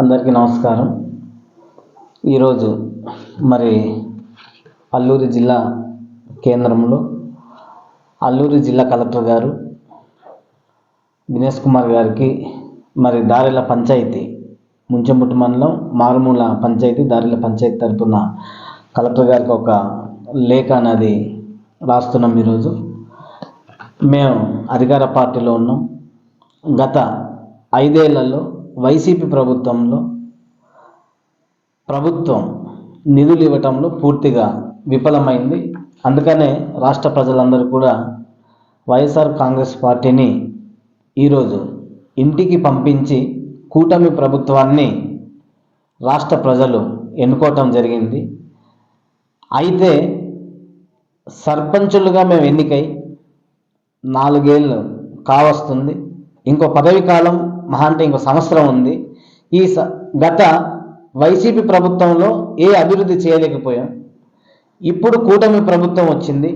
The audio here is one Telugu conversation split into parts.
అందరికీ నమస్కారం. ఈరోజు మరి అల్లూరి జిల్లా కేంద్రంలో అల్లూరి జిల్లా కలెక్టర్ గారు దినేష్ కుమార్ గారికి మరి దారిల పంచాయతీ ముంచెంపుట్టు మండలం మారుమూల పంచాయతీ దారిల పంచాయతీ తరపున కలెక్టర్ గారికి ఒక లేఖ అనేది రాస్తున్నాం ఈరోజు. మేము అధికార పార్టీలో ఉన్నాం. గత ఐదేళ్ళలో వైసీపీ ప్రభుత్వంలో ప్రభుత్వం నిధులు ఇవ్వటంలో పూర్తిగా విఫలమైంది. అందుకనే రాష్ట్ర ప్రజలందరూ కూడా వైఎస్ఆర్ కాంగ్రెస్ పార్టీని ఈరోజు ఇంటికి పంపించి కూటమి ప్రభుత్వాన్ని రాష్ట్ర ప్రజలు ఎన్నుకోవటం జరిగింది. అయితే సర్పంచులుగా మేము ఎన్నికై నాలుగేళ్ళు కావస్తుంది. ఇంకో పదవి కాలం మహా అంటే ఇంకో సంవత్సరం ఉంది. ఈ స గత వైసీపీ ప్రభుత్వంలో ఏ అభివృద్ధి చేయలేకపోయాం. ఇప్పుడు కూటమి ప్రభుత్వం వచ్చింది.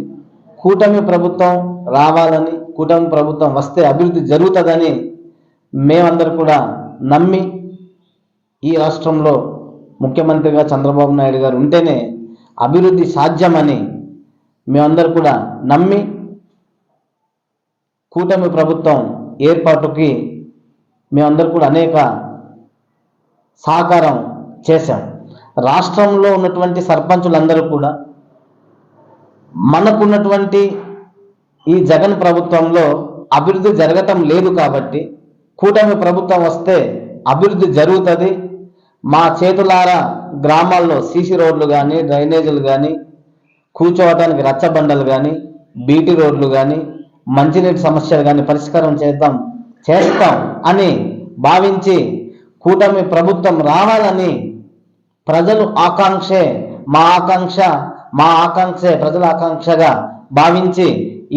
కూటమి ప్రభుత్వం రావాలని కూటమి ప్రభుత్వం వస్తే అభివృద్ధి జరుగుతుందని మేమందరూ కూడా నమ్మి ఈ రాష్ట్రంలో ముఖ్యమంత్రిగా చంద్రబాబు నాయుడు గారు ఉంటేనే అభివృద్ధి సాధ్యమని మేమందరూ కూడా నమ్మి కూటమి ప్రభుత్వం ఏర్పాటుకి మేమందరూ కూడా అనేక సహకారం చేశాం రాష్ట్రంలో ఉన్నటువంటి సర్పంచులందరూ కూడా మనకున్నటువంటి ఈ జగన్ ప్రభుత్వంలో అభివృద్ధి జరగటం లేదు కాబట్టి కూటమి ప్రభుత్వం వస్తే అభివృద్ధి జరుగుతుంది. మా చేతులారా గ్రామాల్లో సీసీ రోడ్లు కానీ డ్రైనేజీలు కానీ కూర్చోవడానికి రచ్చబండలు కానీ బీటీ రోడ్లు కానీ మంచినీటి సమస్యలు కానీ పరిష్కారం చేద్దాం చేస్తాం అని భావించి కూటమి ప్రభుత్వం రావాలని ప్రజలు ఆకాంక్షే మా ఆకాంక్ష మా ఆకాంక్షే ప్రజల ఆకాంక్షగా భావించి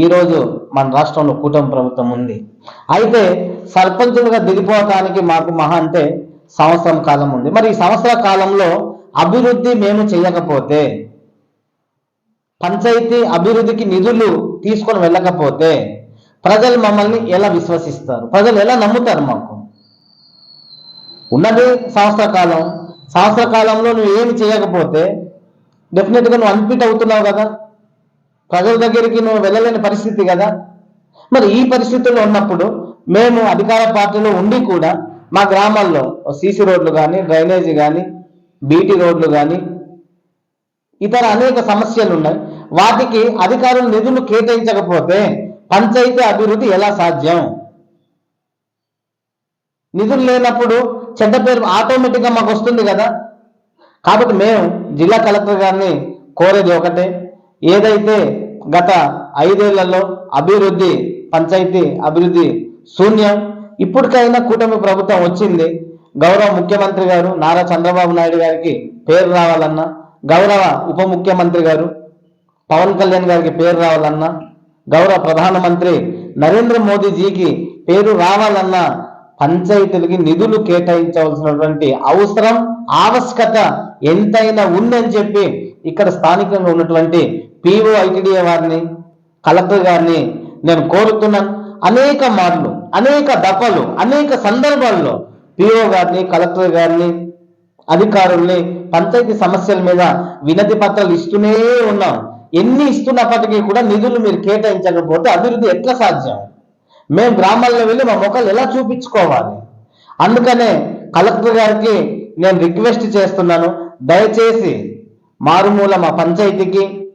ఈరోజు మన రాష్ట్రంలో కూటమి ప్రభుత్వం ఉంది. అయితే సర్పంచులుగా దిగిపోవటానికి మాకు మహా అంటే సంవత్సరం కాలం ఉంది. మరి ఈ సంవత్సర కాలంలో అభివృద్ధి మేము చేయకపోతే పంచాయతీ అభివృద్ధికి నిధులు తీసుకొని వెళ్ళకపోతే ప్రజలు మమ్మల్ని ఎలా విశ్వసిస్తారు? ప్రజలు ఎలా నమ్ముతారు మాకు? ఉన్నది సంవత్సర సంవత్సరకాలంలో నువ్వు ఏమి చేయకపోతే డెఫినెట్గా నువ్వు అన్ఫిట్ అవుతున్నావు కదా. ప్రజల దగ్గరికి నువ్వు వెళ్ళలేని పరిస్థితి కదా. మరి ఈ పరిస్థితుల్లో ఉన్నప్పుడు మేము అధికార పార్టీలో ఉండి కూడా మా గ్రామాల్లో సీసీ రోడ్లు కానీ డ్రైనేజీ కానీ బీటీ రోడ్లు కానీ ఇతర అనేక సమస్యలు ఉన్నాయి వాటికి అధికారులు నిధులు కేటాయించకపోతే పంచాయతీ అభివృద్ధి ఎలా సాధ్యం? నిధులు లేనప్పుడు చెడ్డ పేరు ఆటోమేటిక్గా మాకు వస్తుంది కదా. కాబట్టి మేము జిల్లా కలెక్టర్ గారిని కోరేది ఒకటే. ఏదైతే గత ఐదేళ్ళలో అభివృద్ధి పంచాయతీ అభివృద్ధి శూన్యం ఇప్పటికైనా కూటమి ప్రభుత్వం వచ్చింది. గౌరవ ముఖ్యమంత్రి గారు నారా చంద్రబాబు నాయుడు గారికి పేరు రావాలన్నా గౌరవ ఉప ముఖ్యమంత్రి గారు పవన్ కళ్యాణ్ గారికి పేరు రావాలన్నా గౌరవ ప్రధానమంత్రి నరేంద్ర మోదీజీకి పేరు రావాలన్నా పంచాయతీలకి నిధులు కేటాయించవలసినటువంటి అవసరం ఆవశ్యకత ఎంతైనా ఉందని చెప్పి ఇక్కడ స్థానికంగా ఉన్నటువంటి పిఓ ఐటీడీఏ వారిని కలెక్టర్ గారిని నేను కోరుతున్నాను. అనేక మార్లు అనేక దఫలు అనేక సందర్భాల్లో పిఓ గారిని కలెక్టర్ గారిని అధికారుల్ని పంచాయతీ సమస్యల మీద వినతి పత్రాలు ఇస్తూనే ఉన్నాం. ఎన్ని ఇస్తున్నప్పటికీ కూడా నిధులు మీరు కేటాయించకపోతే అభివృద్ధి ఎట్లా సాధ్యం? మేము గ్రామాల్లో వెళ్ళి మా ముఖాలు ఎలా చూపించుకోవాలి? అందుకనే కలెక్టర్ గారికి నేను రిక్వెస్ట్ చేస్తున్నాను. దయచేసి మారుమూల మా పంచాయతీకి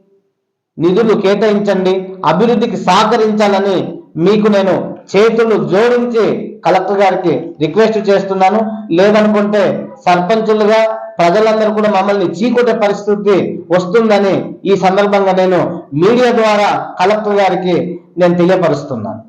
నిధులు కేటాయించండి. అభివృద్ధికి సహకరించాలని మీకు నేను చేతులు జోడించి కలెక్టర్ గారికి రిక్వెస్ట్ చేస్తున్నాను. లేదనుకుంటే సర్పంచులుగా ప్రజలందరూ కూడా మమ్మల్ని చీకొట్టే పరిస్థితి వస్తుందని ఈ సందర్భంగా నేను మీడియా ద్వారా కలెక్టర్ గారికి నేను తెలియపరుస్తున్నాను.